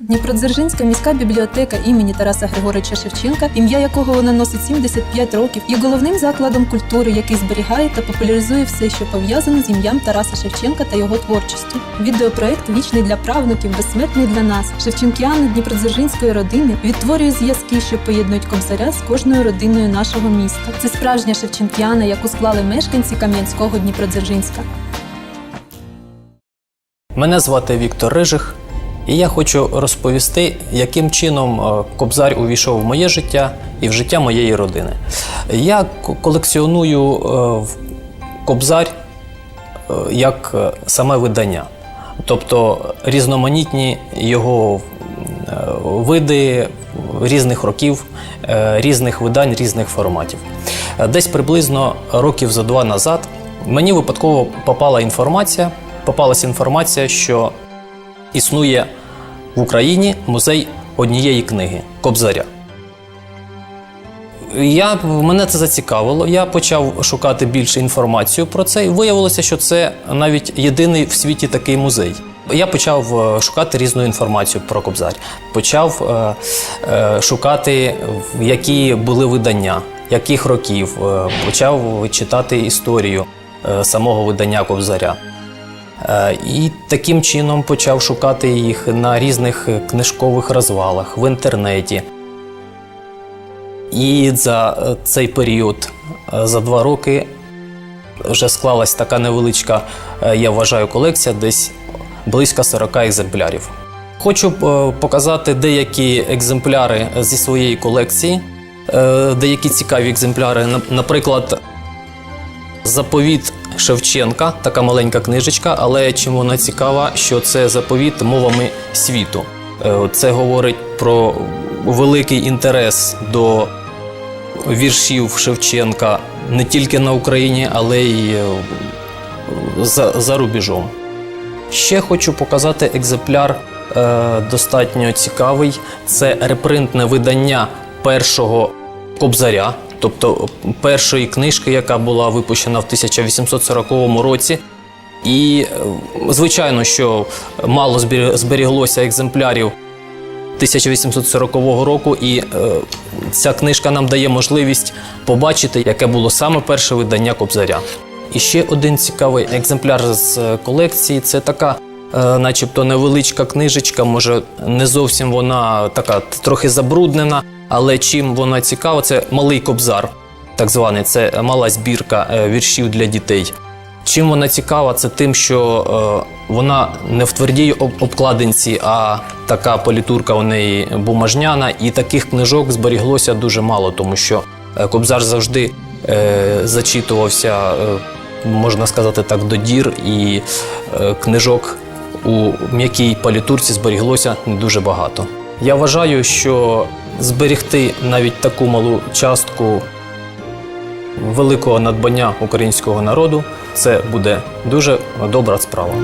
Дніпродзержинська міська бібліотека імені Тараса Григорича Шевченка, ім'я якого вона носить 75 років, є головним закладом культури, який зберігає та популяризує все, що пов'язано з ім'ям Тараса Шевченка та його творчістю. Відеопроект вічний для правнуків, безсмертний для нас. Шевченкіани Дніпродзержинської родини відтворює зв'язки, що поєднують комсаря з кожною родиною нашого міста. Це справжня Шевченкіана, яку склали мешканці Кам'янського Дніпродзержинська. Мене звати Віктор Рижих, і я хочу розповісти, яким чином е, кобзар увійшов в моє життя і в життя моєї родини. Я колекціоную е, кобзар е, як саме видання, тобто різноманітні його види різних років, різних видань, різних форматів. Десь приблизно років за два назад мені випадково попала інформація, попалася інформація, що існує в Україні музей однієї книги Кобзаря. Я, мене це зацікавило. Я почав шукати більше інформацію про це, і виявилося, що це навіть єдиний в світі такий музей. Я почав е, шукати різну інформацію про Кобзар. Почав е, е, шукати, які були видання, яких років. Е, почав читати історію е, самого видання Кобзаря. Е, І таким чином почав шукати їх на різних книжкових розвалах в інтернеті. І за е, цей період, е, за два роки, вже склалась така невеличка, я вважаю, колекція, десь близько 40 екземплярів. Хочу показати деякі екземпляри зі своєї колекції, деякі цікаві екземпляри. Наприклад, Заповіт Шевченка, така маленька книжечка, але чим вона цікава, що це заповіт мовами світу. Е, Це говорить про великий інтерес до віршів Шевченка не тільки на Україні, але й е, за, за рубежом. Ще хочу показати екземпляр е, достатньо цікавий. Це репринтне видання першого кобзаря, тобто першої книжки, яка була випущена в 1840 році. І, е, звичайно, що мало зберіглося екземплярів 1840 року, і е, ця книжка нам дає можливість побачити, яке було саме перше видання Кобзаря. І ще один цікавий екземпляр з е, колекції це така, начебто, невеличка книжечка, може не зовсім вона така трохи забруднена, але чим вона цікава, це малий кобзар, так званий, це мала збірка е, віршів для дітей. Чим вона цікава, це тим, що е, вона не в твердій обкладинці, а така політурка у неї бумажняна, і таких книжок зберіглося дуже мало, тому що е, Кобзар завжди зачитувався, можна сказати так, до дір, і книжок у м'якій політурці зберіглося не дуже багато. Я вважаю, що зберегти навіть таку малу частку великого надбання українського народу це буде дуже добра справа.